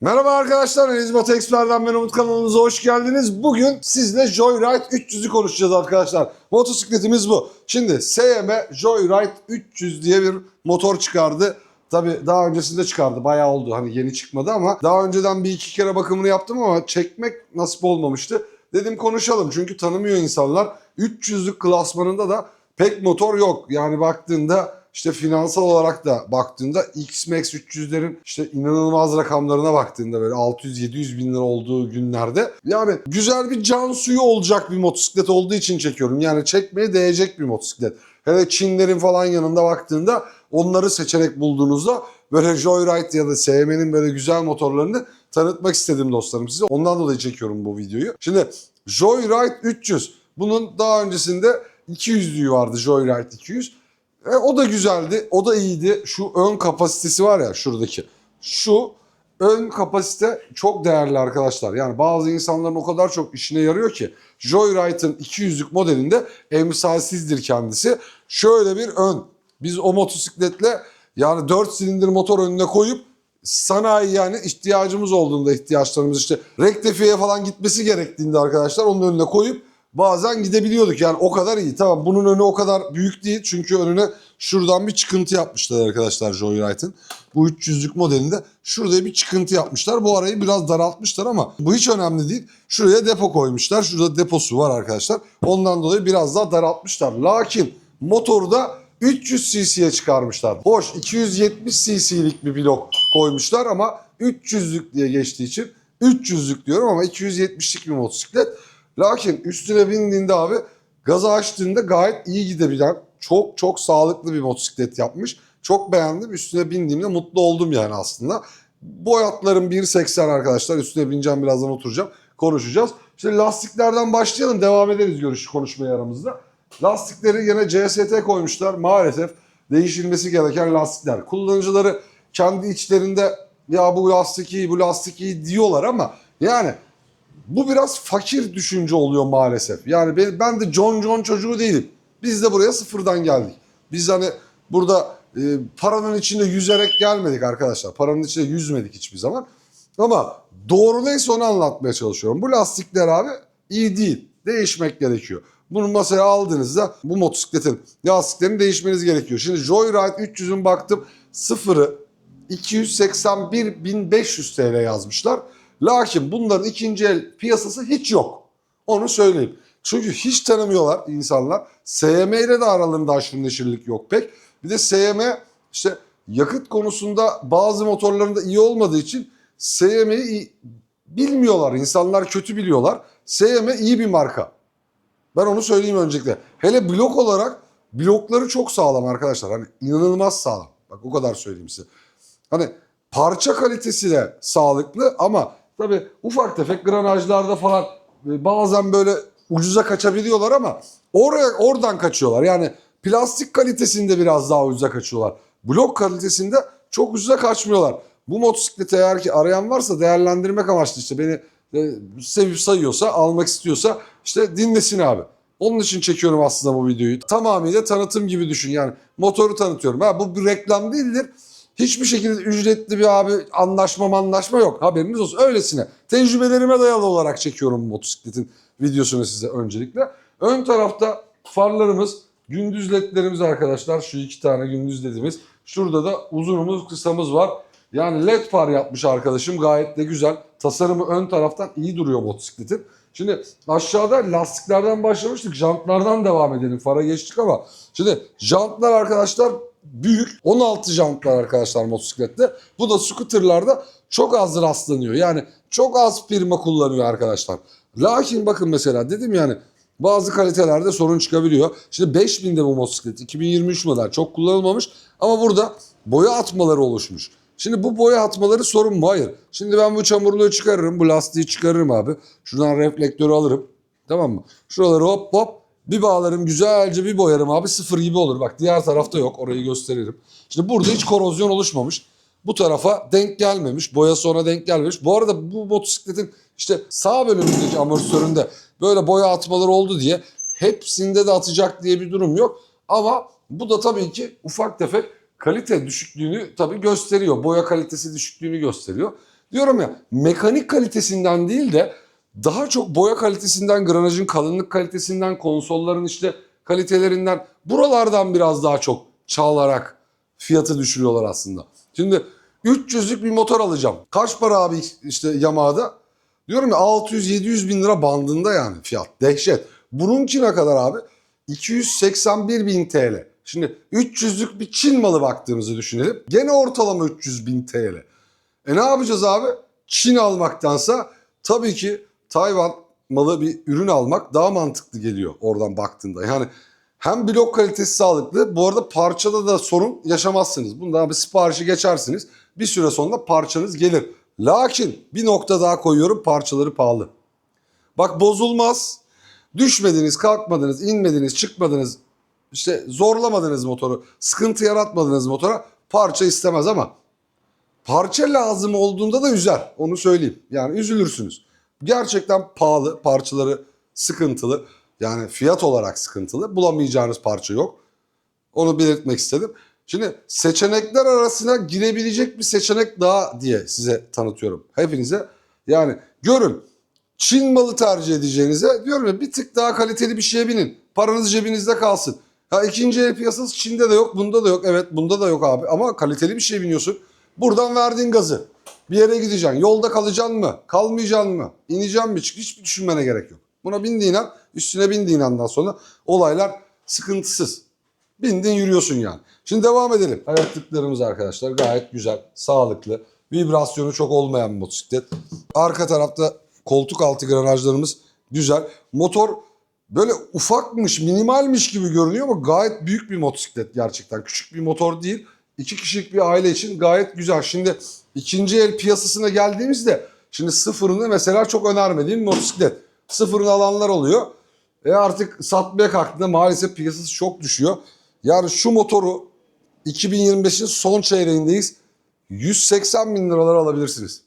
Merhaba arkadaşlar, Batı Expert'den ben Umut kanalımıza hoş geldiniz. Bugün sizle Joyride 300'ü konuşacağız arkadaşlar. Motosikletimiz bu. Şimdi SM Joyride 300 diye bir motor çıkardı. Tabi daha öncesinde çıkardı. Bayağı oldu. Hani yeni çıkmadı ama daha önceden bir iki kere bakımını yaptım ama çekmek nasip olmamıştı. Dedim konuşalım çünkü tanımıyor insanlar. 300'lük klasmanında da pek motor yok. Yani baktığında işte finansal olarak da baktığında X-Max 300'lerin işte inanılmaz rakamlarına baktığında böyle 600-700 bin lira olduğu günlerde yani güzel bir can suyu olacak bir motosiklet olduğu için çekiyorum. Yani çekmeye değecek bir motosiklet. Hele Çinlerin falan yanında baktığında onları seçerek bulduğunuzda böyle Joyride ya da SM'nin böyle güzel motorlarını tanıtmak istedim dostlarım size. Ondan dolayı çekiyorum bu videoyu. Şimdi Joyride 300. Bunun daha öncesinde 200'lüğü vardı Joyride 200. E, o da güzeldi. O da iyiydi. Şu ön kapasitesi var ya şuradaki. Şu ön kapasite çok değerli arkadaşlar. Yani bazı insanların o kadar çok işine yarıyor ki. Joyride'ın 200'lük modelinde emsalsizdir kendisi. Şöyle bir ön. Biz o motosikletle yani 4 silindir motor önüne koyup sanayi yani ihtiyacımız olduğunda ihtiyaçlarımız işte rektifiye falan gitmesi gerektiğinde arkadaşlar onun önüne koyup bazen gidebiliyorduk. Yani o kadar iyi. Tamam bunun önü o kadar büyük değil. Çünkü önüne şuradan bir çıkıntı yapmışlar arkadaşlar Joyride'ın. Bu 300'lük modelinde şurada bir çıkıntı yapmışlar. Bu arayı biraz daraltmışlar ama bu hiç önemli değil. Şuraya depo koymuşlar. Şurada deposu var arkadaşlar. Ondan dolayı biraz daha daraltmışlar. Lakin motoru da 300 cc'ye çıkarmışlar. Hoş 270 cc'lik bir blok koymuşlar ama 300'lük diye geçtiği için 300'lük diyorum ama 270'lik bir motosiklet. Lakin üstüne bindiğinde abi gazı açtığında gayet iyi gidebilen çok çok sağlıklı bir motosiklet yapmış. Çok beğendim. Üstüne bindiğimde mutlu oldum yani aslında. Boyatlarım 1.80 arkadaşlar. Üstüne bineceğim birazdan oturacağım. Konuşacağız. İşte lastiklerden başlayalım. Devam ederiz görüş konuşmaya aramızda. Lastikleri yine CST koymuşlar. Maalesef değişilmesi gereken lastikler. Kullanıcıları kendi içlerinde ya bu lastik iyi, bu lastik iyi diyorlar ama yani bu biraz fakir düşünce oluyor maalesef. Yani ben, ben de John John çocuğu değilim. Biz de buraya sıfırdan geldik. Biz hani burada e, paranın içinde yüzerek gelmedik arkadaşlar. Paranın içinde yüzmedik hiçbir zaman. Ama doğru neyse onu anlatmaya çalışıyorum. Bu lastikler abi iyi değil. Değişmek gerekiyor. Bunu masaya aldığınızda bu motosikletin lastiklerini değişmeniz gerekiyor. Şimdi Joyride 300'ün baktım sıfırı 281.500 TL yazmışlar. Lakin bunların ikinci el piyasası hiç yok. Onu söyleyeyim. Çünkü hiç tanımıyorlar insanlar. SM ile de aralarında aşırı neşirlik yok pek. Bir de SM işte yakıt konusunda bazı motorlarında iyi olmadığı için SM'yi bilmiyorlar. İnsanlar kötü biliyorlar. SM iyi bir marka. Ben onu söyleyeyim öncelikle. Hele blok olarak blokları çok sağlam arkadaşlar. Hani inanılmaz sağlam. Bak o kadar söyleyeyim size. Hani parça kalitesi de sağlıklı ama tabii ufak tefek granajlarda falan e, bazen böyle ucuza kaçabiliyorlar ama oraya oradan kaçıyorlar. Yani plastik kalitesinde biraz daha ucuza kaçıyorlar. Blok kalitesinde çok ucuza kaçmıyorlar. Bu motosikleti eğer ki arayan varsa değerlendirmek amaçlı işte beni e, sevip sayıyorsa, almak istiyorsa işte dinlesin abi. Onun için çekiyorum aslında bu videoyu. Tamamıyla tanıtım gibi düşün yani. Motoru tanıtıyorum. Ha, bu bir reklam değildir. Hiçbir şekilde ücretli bir abi anlaşma anlaşma yok. Haberiniz olsun. Öylesine. Tecrübelerime dayalı olarak çekiyorum motosikletin videosunu size öncelikle. Ön tarafta farlarımız, gündüz ledlerimiz arkadaşlar. Şu iki tane gündüz ledimiz. Şurada da uzunumuz, kısamız var. Yani led far yapmış arkadaşım. Gayet de güzel. Tasarımı ön taraftan iyi duruyor motosikletin. Şimdi aşağıda lastiklerden başlamıştık. Jantlardan devam edelim. Fara geçtik ama. Şimdi jantlar arkadaşlar büyük 16 jantlar arkadaşlar motosiklette. Bu da scooterlarda çok az rastlanıyor. Yani çok az firma kullanıyor arkadaşlar. Lakin bakın mesela dedim yani bazı kalitelerde sorun çıkabiliyor. Şimdi 5000'de bu motosiklet 2023 model çok kullanılmamış ama burada boya atmaları oluşmuş. Şimdi bu boya atmaları sorun mu? Hayır. Şimdi ben bu çamurluğu çıkarırım, bu lastiği çıkarırım abi. Şuradan reflektörü alırım. Tamam mı? Şuraları hop hop bir bağlarım güzelce bir boyarım abi sıfır gibi olur. Bak diğer tarafta yok orayı gösteririm. Şimdi burada hiç korozyon oluşmamış. Bu tarafa denk gelmemiş. Boya sonra denk gelmemiş. Bu arada bu motosikletin işte sağ bölümündeki amortisöründe böyle boya atmaları oldu diye hepsinde de atacak diye bir durum yok. Ama bu da tabii ki ufak tefek kalite düşüklüğünü tabii gösteriyor. Boya kalitesi düşüklüğünü gösteriyor. Diyorum ya mekanik kalitesinden değil de daha çok boya kalitesinden, granajın kalınlık kalitesinden, konsolların işte kalitelerinden buralardan biraz daha çok çalarak fiyatı düşürüyorlar aslında. Şimdi 300'lük bir motor alacağım. Kaç para abi işte Yamaha'da? Diyorum ya 600-700 bin lira bandında yani fiyat. Dehşet. Bununki ne kadar abi? 281 bin TL. Şimdi 300'lük bir Çin malı baktığımızı düşünelim. Gene ortalama 300 bin TL. E ne yapacağız abi? Çin almaktansa tabii ki Tayvan malı bir ürün almak daha mantıklı geliyor oradan baktığında. Yani hem blok kalitesi sağlıklı. Bu arada parçada da sorun yaşamazsınız. Bundan bir siparişi geçersiniz. Bir süre sonra parçanız gelir. Lakin bir nokta daha koyuyorum parçaları pahalı. Bak bozulmaz. Düşmediniz, kalkmadınız, inmediniz, çıkmadınız. işte zorlamadınız motoru. Sıkıntı yaratmadınız motora. Parça istemez ama parça lazım olduğunda da üzer. Onu söyleyeyim. Yani üzülürsünüz. Gerçekten pahalı, parçaları sıkıntılı. Yani fiyat olarak sıkıntılı. Bulamayacağınız parça yok. Onu belirtmek istedim. Şimdi seçenekler arasına girebilecek bir seçenek daha diye size tanıtıyorum. Hepinize. Yani görün Çin malı tercih edeceğinize diyorum ya bir tık daha kaliteli bir şeye binin. Paranız cebinizde kalsın. Ha ikinci el piyasası Çin'de de yok, bunda da yok. Evet bunda da yok abi ama kaliteli bir şey biniyorsun. Buradan verdiğin gazı. Bir yere gideceksin. Yolda kalacaksın mı? Kalmayacaksın mı? İneceksin mi? Çık hiç düşünmene gerek yok. Buna bindiğin an, üstüne bindiğin andan sonra olaylar sıkıntısız. Bindin yürüyorsun yani. Şimdi devam edelim. Ayaklıklarımız arkadaşlar gayet güzel, sağlıklı. Vibrasyonu çok olmayan bir motosiklet. Arka tarafta koltuk altı granajlarımız güzel. Motor böyle ufakmış, minimalmiş gibi görünüyor ama gayet büyük bir motosiklet gerçekten. Küçük bir motor değil. İki kişilik bir aile için gayet güzel. Şimdi ikinci el piyasasına geldiğimizde şimdi sıfırını mesela çok önermediğim motosiklet. Sıfırını alanlar oluyor. E artık satmaya kalktığında maalesef piyasası çok düşüyor. Yani şu motoru 2025'in son çeyreğindeyiz. 180 bin liralara alabilirsiniz.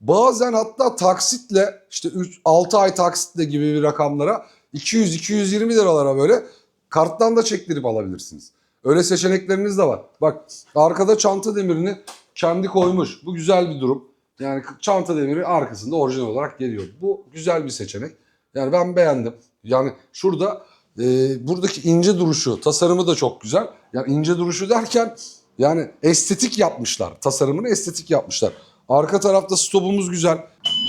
Bazen hatta taksitle işte 3, 6 ay taksitle gibi bir rakamlara 200-220 liralara böyle karttan da çektirip alabilirsiniz. Öyle seçenekleriniz de var. Bak arkada çanta demirini kendi koymuş. Bu güzel bir durum. Yani çanta demiri arkasında orijinal olarak geliyor. Bu güzel bir seçenek. Yani ben beğendim. Yani şurada e, buradaki ince duruşu, tasarımı da çok güzel. Yani ince duruşu derken yani estetik yapmışlar. Tasarımını estetik yapmışlar. Arka tarafta stopumuz güzel.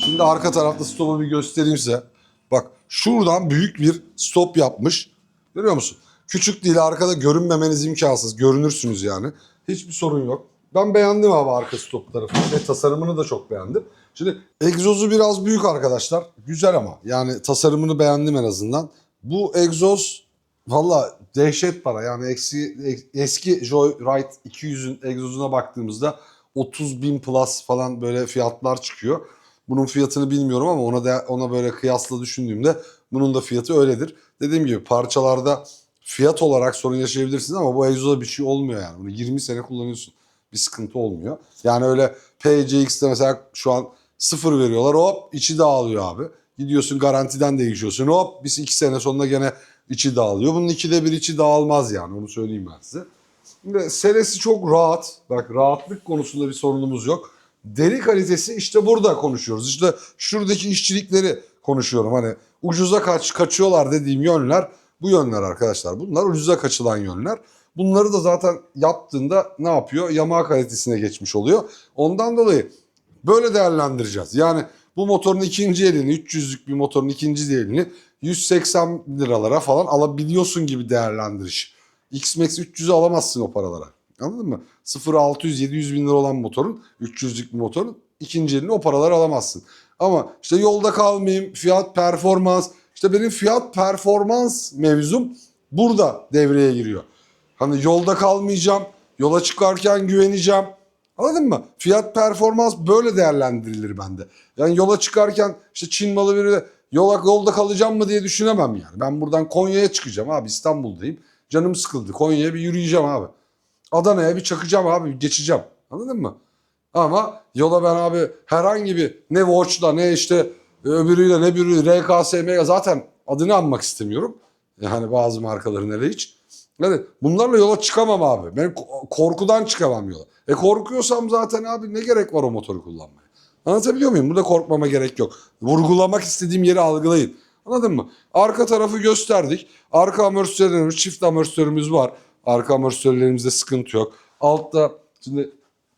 Şimdi arka tarafta stopu bir göstereyim size. Bak şuradan büyük bir stop yapmış. Görüyor musun? Küçük değil arkada görünmemeniz imkansız. Görünürsünüz yani. Hiçbir sorun yok. Ben beğendim abi arka stop tarafını ve tasarımını da çok beğendim. Şimdi egzozu biraz büyük arkadaşlar. Güzel ama yani tasarımını beğendim en azından. Bu egzoz valla dehşet para. Yani eksi, eski Joyride 200'ün egzozuna baktığımızda 30 bin plus falan böyle fiyatlar çıkıyor. Bunun fiyatını bilmiyorum ama ona da ona böyle kıyasla düşündüğümde bunun da fiyatı öyledir. Dediğim gibi parçalarda fiyat olarak sorun yaşayabilirsiniz ama bu egzoza bir şey olmuyor yani. Bunu 20 sene kullanıyorsun. Bir sıkıntı olmuyor. Yani öyle PCX'te mesela şu an sıfır veriyorlar hop içi dağılıyor abi. Gidiyorsun garantiden değişiyorsun hop biz iki sene sonra gene içi dağılıyor. Bunun ikide bir içi dağılmaz yani onu söyleyeyim ben size. Şimdi selesi çok rahat. Bak rahatlık konusunda bir sorunumuz yok. Deri kalitesi işte burada konuşuyoruz. İşte şuradaki işçilikleri konuşuyorum. Hani ucuza kaç kaçıyorlar dediğim yönler bu yönler arkadaşlar. Bunlar ucuza kaçılan yönler. Bunları da zaten yaptığında ne yapıyor? Yamaha kalitesine geçmiş oluyor. Ondan dolayı böyle değerlendireceğiz. Yani bu motorun ikinci elini, 300'lük bir motorun ikinci elini 180 liralara falan alabiliyorsun gibi değerlendiriş. X-Max 300'ü alamazsın o paralara. Anladın mı? 0 600 700 bin lira olan motorun 300'lük bir motorun ikinci elini o paralara alamazsın. Ama işte yolda kalmayayım, fiyat performans. İşte benim fiyat performans mevzum burada devreye giriyor. Hani yolda kalmayacağım, yola çıkarken güveneceğim. Anladın mı? Fiyat performans böyle değerlendirilir bende. Yani yola çıkarken işte Çin malı biri yola, yolda kalacağım mı diye düşünemem yani. Ben buradan Konya'ya çıkacağım abi İstanbul'dayım. Canım sıkıldı. Konya'ya bir yürüyeceğim abi. Adana'ya bir çakacağım abi geçeceğim. Anladın mı? Ama yola ben abi herhangi bir ne Watch'la ne işte öbürüyle ne biri RKSM zaten adını anmak istemiyorum. Yani bazı markaların hele hiç. Yani bunlarla yola çıkamam abi. Ben korkudan çıkamam yola. E korkuyorsam zaten abi ne gerek var o motoru kullanmaya? Anlatabiliyor muyum? Burada korkmama gerek yok. Vurgulamak istediğim yeri algılayın. Anladın mı? Arka tarafı gösterdik. Arka amortisörlerimiz, çift amortisörümüz var. Arka amortisörlerimizde sıkıntı yok. Altta şimdi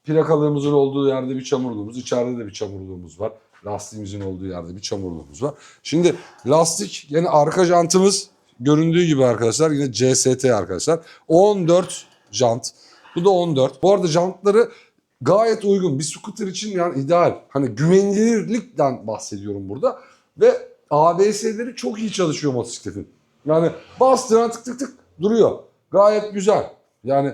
plakalığımızın olduğu yerde bir çamurluğumuz, içeride de bir çamurluğumuz var. Lastiğimizin olduğu yerde bir çamurluğumuz var. Şimdi lastik yine arka jantımız göründüğü gibi arkadaşlar yine CST arkadaşlar. 14 jant. Bu da 14. Bu arada jantları gayet uygun. Bir scooter için yani ideal. Hani güvenilirlikten bahsediyorum burada. Ve ABS'leri çok iyi çalışıyor motosikletin. Yani bastığına tık tık tık duruyor. Gayet güzel. Yani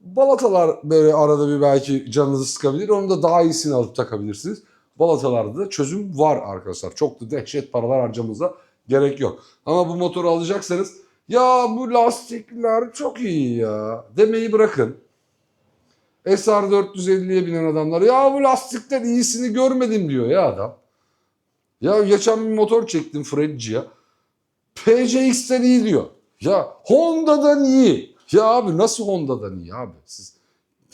balatalar böyle arada bir belki canınızı sıkabilir. Onu da daha iyisini alıp takabilirsiniz. Balatalarda da çözüm var arkadaşlar. Çok da dehşet paralar harcamanıza gerek yok. Ama bu motoru alacaksanız ya bu lastikler çok iyi ya demeyi bırakın. SR 450'ye binen adamlar ya bu lastikten iyisini görmedim diyor ya adam. Ya geçen bir motor çektim Fredci'ye. PCX'ten iyi diyor. Ya Honda'dan iyi. Ya abi nasıl Honda'dan iyi abi? Siz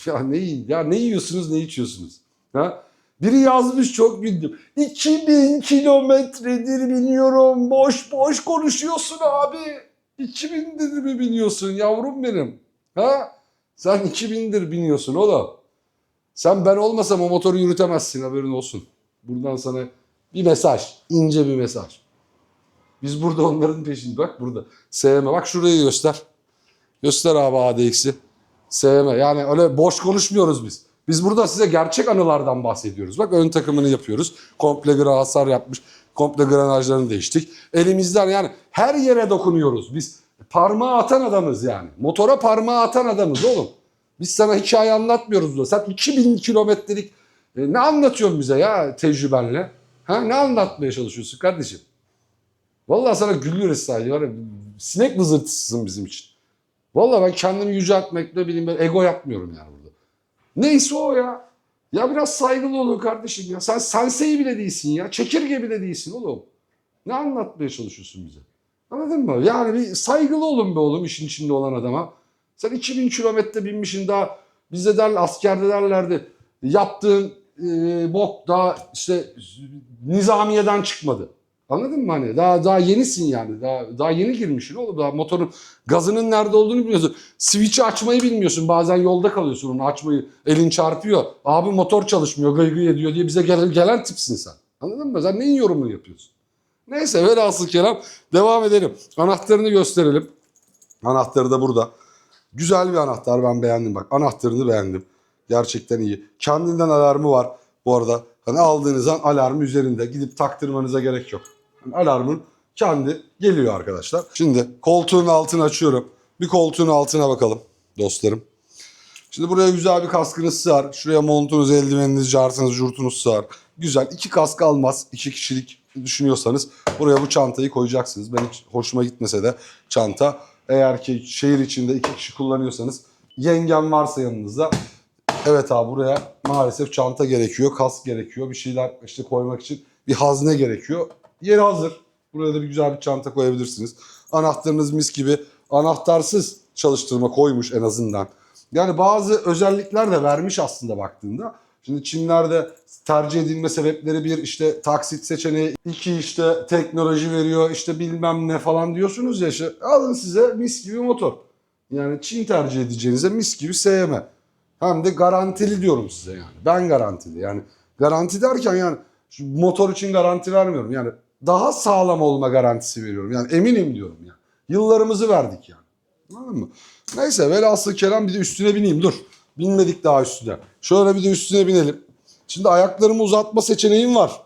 ya ne? Ya ne yiyorsunuz ne içiyorsunuz? Ha? Biri yazmış çok güldüm. 2000 kilometredir biniyorum. Boş boş konuşuyorsun abi. 2000'dir mi biniyorsun yavrum benim? Ha? Sen 2000'dir biniyorsun oğlum. Sen ben olmasam o motoru yürütemezsin haberin olsun. Buradan sana bir mesaj. ince bir mesaj. Biz burada onların peşinde. Bak burada. SM. Bak şurayı göster. Göster abi ADX'i. SM. Yani öyle boş konuşmuyoruz biz. Biz burada size gerçek anılardan bahsediyoruz. Bak ön takımını yapıyoruz. Komple gra hasar yapmış. Komple granajlarını değiştik. Elimizden yani her yere dokunuyoruz. Biz parmağı atan adamız yani. Motora parmağı atan adamız oğlum. Biz sana hikaye anlatmıyoruz da. Sen 2000 kilometrelik e, ne anlatıyorsun bize ya tecrübenle? Ha ne anlatmaya çalışıyorsun kardeşim? Vallahi sana gülüyoruz sadece. Sinek vızırtısısın bizim için. Vallahi ben kendimi yüceltmekle bileyim ben ego yapmıyorum yani. Neyse o ya. Ya biraz saygılı olun kardeşim ya. Sen sensei bile değilsin ya. Çekirge bile değilsin oğlum. Ne anlatmaya çalışıyorsun bize? Anladın mı? Yani bir saygılı olun be oğlum işin içinde olan adama. Sen 2000 kilometre binmişsin daha bize der askerde derlerdi. Yaptığın e, bok daha işte nizamiyeden çıkmadı. Anladın mı hani? Daha daha yenisin yani. Daha daha yeni girmişsin oğlum. Daha motorun gazının nerede olduğunu bilmiyorsun. Switch'i açmayı bilmiyorsun. Bazen yolda kalıyorsun onu açmayı. Elin çarpıyor. Abi motor çalışmıyor, gıy gıy ediyor diye bize gelen, gelen tipsin sen. Anladın mı? Sen neyin yorumunu yapıyorsun? Neyse velhasıl kelam devam edelim. Anahtarını gösterelim. Anahtarı da burada. Güzel bir anahtar ben beğendim bak. Anahtarını beğendim. Gerçekten iyi. Kendinden alarmı var bu arada. Hani aldığınız an alarmı üzerinde. Gidip taktırmanıza gerek yok. Alarmın kendi geliyor arkadaşlar. Şimdi koltuğun altını açıyorum. Bir koltuğun altına bakalım dostlarım. Şimdi buraya güzel bir kaskınız sığar. Şuraya montunuz, eldiveniniz, cartınız, jurtunuz sığar. Güzel. İki kask almaz. iki kişilik düşünüyorsanız buraya bu çantayı koyacaksınız. Ben hiç hoşuma gitmese de çanta. Eğer ki şehir içinde iki kişi kullanıyorsanız yengem varsa yanınızda evet abi buraya maalesef çanta gerekiyor, kask gerekiyor. Bir şeyler işte koymak için bir hazne gerekiyor. Yeri hazır. Buraya da bir güzel bir çanta koyabilirsiniz. Anahtarınız mis gibi anahtarsız çalıştırma koymuş en azından. Yani bazı özellikler de vermiş aslında baktığında. Şimdi Çinler'de tercih edilme sebepleri bir işte taksit seçeneği, iki işte teknoloji veriyor, işte bilmem ne falan diyorsunuz ya işte alın size mis gibi motor. Yani Çin tercih edeceğinize mis gibi SM. Hem de garantili diyorum size yani. Ben garantili yani. Garanti derken yani motor için garanti vermiyorum. Yani daha sağlam olma garantisi veriyorum. Yani eminim diyorum yani. Yıllarımızı verdik yani. Anladın mı? Neyse velhasıl kelam bir de üstüne bineyim dur. Binmedik daha üstüne. Şöyle bir de üstüne binelim. Şimdi ayaklarımı uzatma seçeneğim var.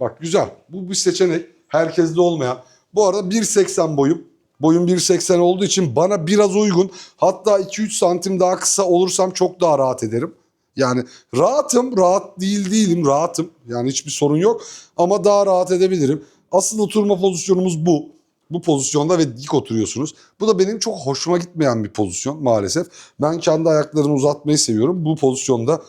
Bak güzel. Bu bir seçenek. Herkeste olmayan. Bu arada 1.80 boyum. Boyum 1.80 olduğu için bana biraz uygun. Hatta 2-3 santim daha kısa olursam çok daha rahat ederim. Yani rahatım, rahat değil değilim, rahatım. Yani hiçbir sorun yok ama daha rahat edebilirim. Asıl oturma pozisyonumuz bu. Bu pozisyonda ve dik oturuyorsunuz. Bu da benim çok hoşuma gitmeyen bir pozisyon maalesef. Ben kendi ayaklarımı uzatmayı seviyorum. Bu pozisyonda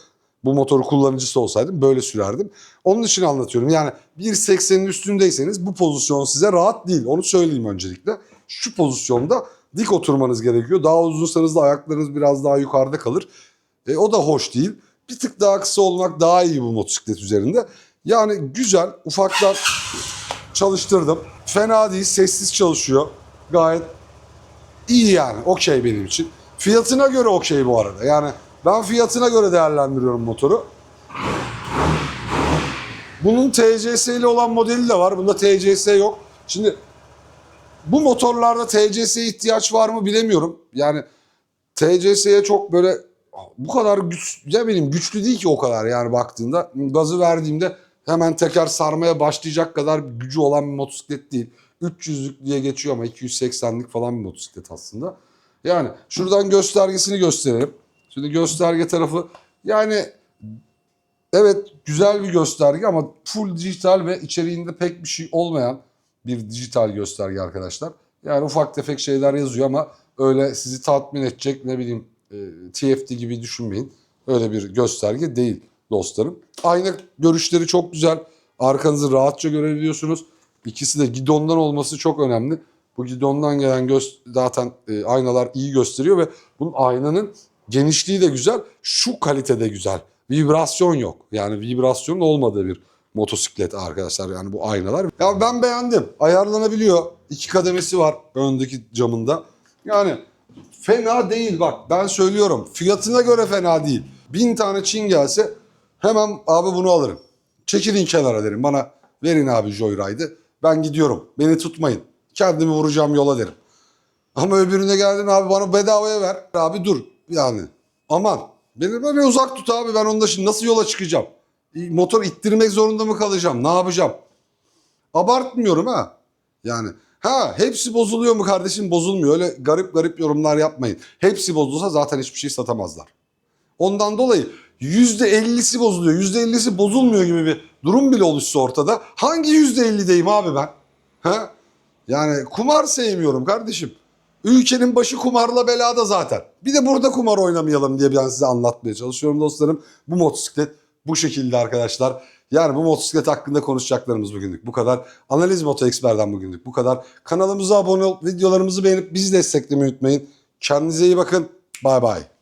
bu motoru kullanıcısı olsaydım böyle sürerdim. Onun için anlatıyorum. Yani 1.80'in üstündeyseniz bu pozisyon size rahat değil. Onu söyleyeyim öncelikle. Şu pozisyonda dik oturmanız gerekiyor. Daha uzunsanız da ayaklarınız biraz daha yukarıda kalır. E, o da hoş değil. bir tık daha kısa olmak daha iyi bu motosiklet üzerinde. Yani güzel ufaktan çalıştırdım. Fena değil sessiz çalışıyor. Gayet iyi yani okey benim için. Fiyatına göre okey bu arada. Yani ben fiyatına göre değerlendiriyorum motoru. Bunun TCS'li olan modeli de var. Bunda TCS yok. Şimdi bu motorlarda TCS'ye ihtiyaç var mı bilemiyorum. Yani TCS'ye çok böyle bu kadar güç, ya benim güçlü değil ki o kadar yani baktığında. Gazı verdiğimde hemen teker sarmaya başlayacak kadar gücü olan bir motosiklet değil. 300'lük diye geçiyor ama 280'lik falan bir motosiklet aslında. Yani şuradan göstergesini gösterelim. Şimdi gösterge tarafı yani evet güzel bir gösterge ama full dijital ve içeriğinde pek bir şey olmayan bir dijital gösterge arkadaşlar. Yani ufak tefek şeyler yazıyor ama öyle sizi tatmin edecek ne bileyim TFT gibi düşünmeyin. Öyle bir gösterge değil dostlarım. Ayna görüşleri çok güzel. Arkanızı rahatça görebiliyorsunuz. İkisi de gidondan olması çok önemli. Bu gidondan gelen göz zaten e, aynalar iyi gösteriyor ve bunun aynanın genişliği de güzel. Şu kalitede güzel. Vibrasyon yok. Yani vibrasyonun olmadığı bir motosiklet arkadaşlar yani bu aynalar. Ya ben beğendim. Ayarlanabiliyor. İki kademesi var öndeki camında. Yani fena değil bak ben söylüyorum. Fiyatına göre fena değil. Bin tane Çin gelse hemen abi bunu alırım. Çekilin kenara derim. Bana verin abi Joyride'ı. Ben gidiyorum. Beni tutmayın. Kendimi vuracağım yola derim. Ama öbürüne geldin abi bana bedavaya ver. Abi dur yani. Aman. Beni böyle uzak tut abi. Ben onda şimdi nasıl yola çıkacağım? Motor ittirmek zorunda mı kalacağım? Ne yapacağım? Abartmıyorum ha. Yani ha hepsi bozuluyor mu kardeşim? Bozulmuyor. Öyle garip garip yorumlar yapmayın. Hepsi bozulsa zaten hiçbir şey satamazlar. Ondan dolayı %50'si bozuluyor. %50'si bozulmuyor gibi bir durum bile oluşsa ortada. Hangi %50'deyim abi ben? Ha? Yani kumar sevmiyorum kardeşim. Ülkenin başı kumarla belada zaten. Bir de burada kumar oynamayalım diye ben size anlatmaya çalışıyorum dostlarım. Bu motosiklet bu şekilde arkadaşlar. Yani bu motosiklet hakkında konuşacaklarımız bugünlük bu kadar. Analiz Moto Expert'den bugünlük bu kadar. Kanalımıza abone olup videolarımızı beğenip bizi desteklemeyi unutmayın. Kendinize iyi bakın. Bay bay.